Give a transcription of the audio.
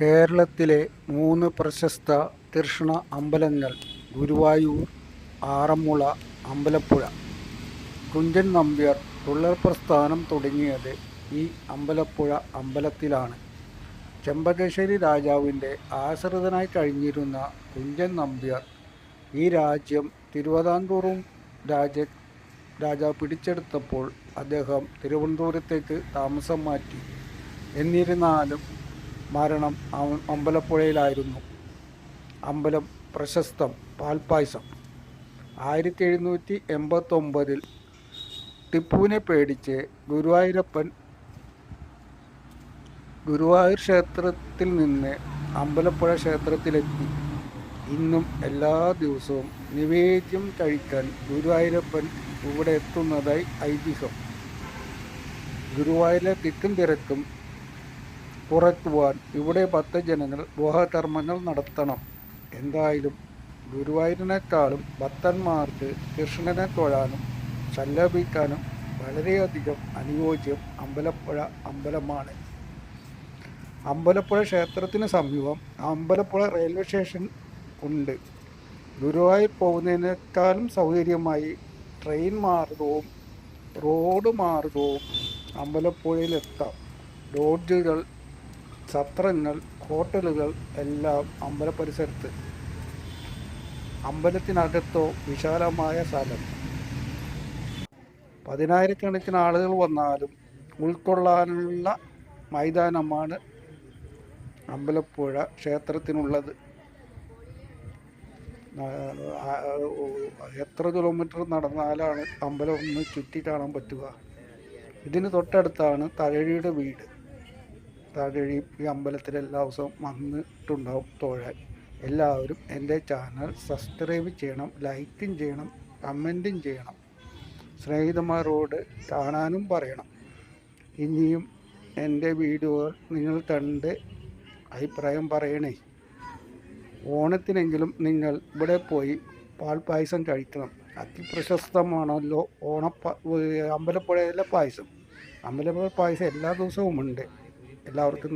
കേരളത്തിലെ മൂന്ന് പ്രശസ്ത തീർത്ഥാടന അമ്പലങ്ങൾ ഗുരുവായൂർ ആറന്മുള അമ്പലപ്പുഴ. കുഞ്ചൻ നമ്പ്യാർ തുള്ളൽ പ്രസ്ഥാനം തുടങ്ങിയത് ഈ അമ്പലപ്പുഴ അമ്പലത്തിലാണ്. ചെമ്പകശ്ശേരി രാജാവിന്റെ ആശ്രിതനായി കഴിഞ്ഞിരുന്ന കുഞ്ചൻ നമ്പ്യാർ ഈ രാജ്യം തിരുവിതാംകൂറും രാജ രാജാവ് പിടിച്ചെടുത്തപ്പോൾ അദ്ദേഹം തിരുവനന്തപുരത്തേക്ക് താമസം മാറ്റി. എന്നിരുന്നാലും മരണം അമ്പലപ്പുഴയിലായിരുന്നു. അമ്പലം പ്രശസ്തം പാൽപ്പായസം. ആയിരത്തി എഴുന്നൂറ്റി എൺപത്തൊമ്പതിൽ ടിപ്പുവിനെ പേടിച്ച് ഗുരുവായൂരപ്പൻ ഗുരുവായൂർ ക്ഷേത്രത്തിൽ നിന്ന് അമ്പലപ്പുഴ ക്ഷേത്രത്തിലെത്തി. ഇന്നും എല്ലാ ദിവസവും നിവേദ്യം കഴിക്കാൻ ഗുരുവായൂരപ്പൻ ഇവിടെ എത്തുന്നതായി ഐതിഹ്യം. ഗുരുവായൂരിലെ തിക്കും തിരക്കും കുറയ്ക്കുവാൻ ഇവിടെ ഭക്തജനങ്ങൾ ഗുഹാകർമ്മങ്ങൾ നടത്തണം. എന്തായാലും ഗുരുവായൂരിനേക്കാളും ഭക്തന്മാർക്ക് കൃഷ്ണനെ തൊഴാനും സല്ലപിക്കാനും വളരെയധികം അനുയോജ്യം അമ്പലപ്പുഴ അമ്പലമാണ്. അമ്പലപ്പുഴ ക്ഷേത്രത്തിന് സമീപം അമ്പലപ്പുഴ റെയിൽവേ സ്റ്റേഷൻ ഉണ്ട്. ഗുരുവായൂർ പോകുന്നതിനേക്കാളും സൗകര്യമായി ട്രെയിൻ മാർഗവും റോഡ് മാർഗവും അമ്പലപ്പുഴയിലെത്താം. ലോഡ്ജുകൾ സത്രങ്ങൾ ഹോട്ടലുകൾ എല്ലാം അമ്പല പരിസരത്ത് അമ്പലത്തിനകത്തോ വിശാലമായ സ്ഥലം. പതിനായിരക്കണക്കിന് ആളുകൾ വന്നാലും ഉൾക്കൊള്ളാനുള്ള മൈതാനമാണ് അമ്പലപ്പുഴ ക്ഷേത്രത്തിനുള്ളത്. എത്ര കിലോമീറ്റർ നടന്നാലാണ് അമ്പലം ഒന്ന് ചുറ്റി കാണാൻ പറ്റുക? ഇതിന് തൊട്ടടുത്താണ് തഴഴിയുടെ വീട്. തഴഴി ഈ അമ്പലത്തിൽ എല്ലാ ദിവസവും വന്നിട്ടുണ്ടാവും തൊഴാൻ. എല്ലാവരും എന്റെ ചാനൽ സബ്സ്ക്രൈബ് ചെയ്യണം ലൈക്കും ചെയ്യണം കമന്റും ചെയ്യണം. സ്നേഹിതന്മാരോട് കാണാനും പറയണം. ഇനിയും എന്റെ വീഡിയോകൾ നിങ്ങൾ കണ്ട് അഭിപ്രായം പറയണേ. ഓണത്തിനെങ്കിലും നിങ്ങൾ ഇവിടെ പോയി പാൽപ്പായസം കഴിക്കണം. അതിപ്രശസ്തമാണല്ലോ ഓണ അമ്പലപ്പുഴയിലെ പായസം. അമ്പലപ്പുഴ പായസം എല്ലാ ദിവസവും ഉണ്ട് എല്ലാവർക്കും